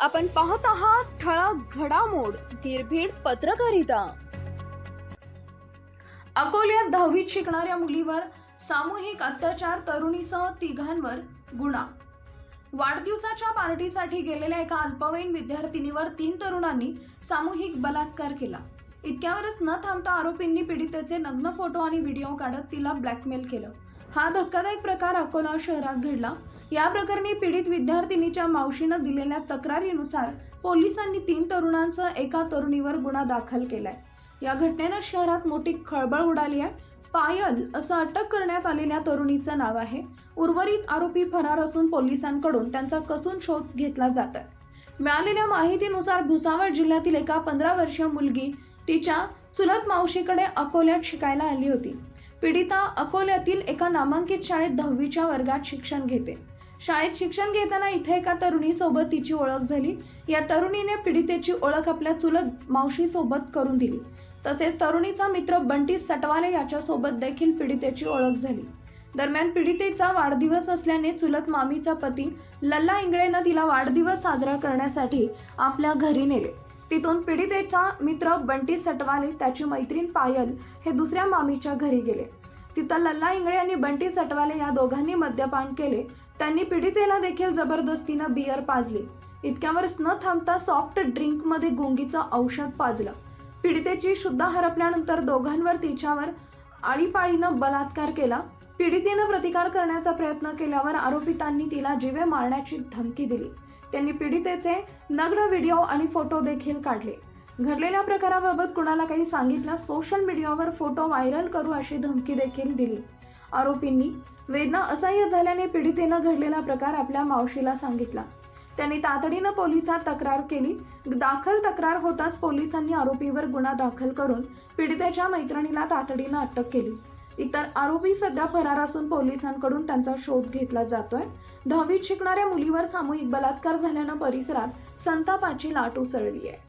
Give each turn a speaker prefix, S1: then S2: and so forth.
S1: आपण पाहत आहात ठळक घडामोड निर्भीड पत्रकारिता. अकोल्यात दहावीत शिकणाऱ्या मुलीवर सामूहिक अत्याचार तरुणीसह तिघांवर गुन्हा. वाढदिवसाच्या पार्टीसाठी गेलेल्या एका अल्पवयीन विद्यार्थिनीवर तीन तरुणांनी सामूहिक बलात्कार केला. इतक्यावरच न थांबता आरोपींनी पीडितेचे नग्न फोटो आणि व्हिडिओ काढत तिला ब्लॅकमेल केलं. हा धक्कादायक प्रकार अकोला शहरात घडला. या प्रकरणी पीडित विद्यार्थिनीच्या मावशीनं दिलेल्या तक्रारीनुसार पोलिसांनी तीन तरुणांसह एका तरुणीवर गुन्हा दाखल केलाय. या घटनेनं शहरात मोठी खळबळ उडाली आहे. पायल असं अटक करण्यात आलेल्या तरुणीचं नाव आहे. उर्वरित आरोपी फरार असून पोलिसांकडून त्यांचा कसून शोध घेतला जात आहे मिळालेल्या माहितीनुसार भुसावळ जिल्ह्यातील एका पंधरा वर्षीय मुलगी तिच्या चुलत मावशीकडे अकोल्यात शिकायला आली होती. पीडिता अकोल्यातील एका नामांकित शाळेत दहावीच्या वर्गात शिक्षण घेते. शाळेत शिक्षण घेताना इथे एका तरुणीसोबत तिची ओळख झाली. या तरुणीने पीडितेची ओळख आपल्या चुलत मावशीसोबत करून दिली. तसेच तरुणीचा मित्र बंटी सटवाले याच्यासोबत देखील पीडितेची ओळख झाली. दरम्यान पीडितेचा वाढदिवस असल्याने चुलत मामीचा पती लल्ला इंगळेनं तिला वाढदिवस साजरा करण्यासाठी आपल्या घरी नेले. तिथून पीडितेचा मित्र बंटी सटवाले त्याची मैत्रीण पायल हे दुसऱ्या मामीच्या घरी गेले. तिथं लल्ला इंगळे आणि बंटी सटवाले या दोघांनी मद्यपान केले. त्यांनी पीडितेला देखील जबरदस्तीनं बियर पाजली. इतक्यावरच न थांबता सॉफ्ट ड्रिंकमध्ये गुंगीचं औषध पाजलं. पीडितेची शुद्ध हरपल्यानंतर दोघांवर तिच्यावर आळीपाळीनं बलात्कार केला. पीडितेनं प्रतिकार करण्याचा प्रयत्न केल्यावर आरोपितांनी तिला जीवे मारण्याची धमकी दिली. त्यांनी पीडितेचे नग्न व्हिडिओ आणि फोटो देखील काढले. घडलेल्या प्रकाराबाबत कुणाला काही सांगितलं सोशल मीडियावर फोटो व्हायरल करू अशी धमकी देखील दिली. आरोपींनी वेदना असह्य झाल्याने पीडितेनं घडलेला प्रकार आपल्या मावशीला सांगितला. त्यांनी तातडीनं पोलिसात तक्रार केली. दाखल तक्रार होताच पोलिसांनी आरोपीवर गुन्हा दाखल करून पीडितेच्या मैत्रिणीला तातडीनं अटक केली. इतर आरोपी सध्या फरार असून पोलिसांकडून त्यांचा शोध घेतला जातोय. दहावीत शिकणाऱ्या मुलीवर सामूहिक बलात्कार झाल्यानं परिसरात संतापाची लाट उसळली आहे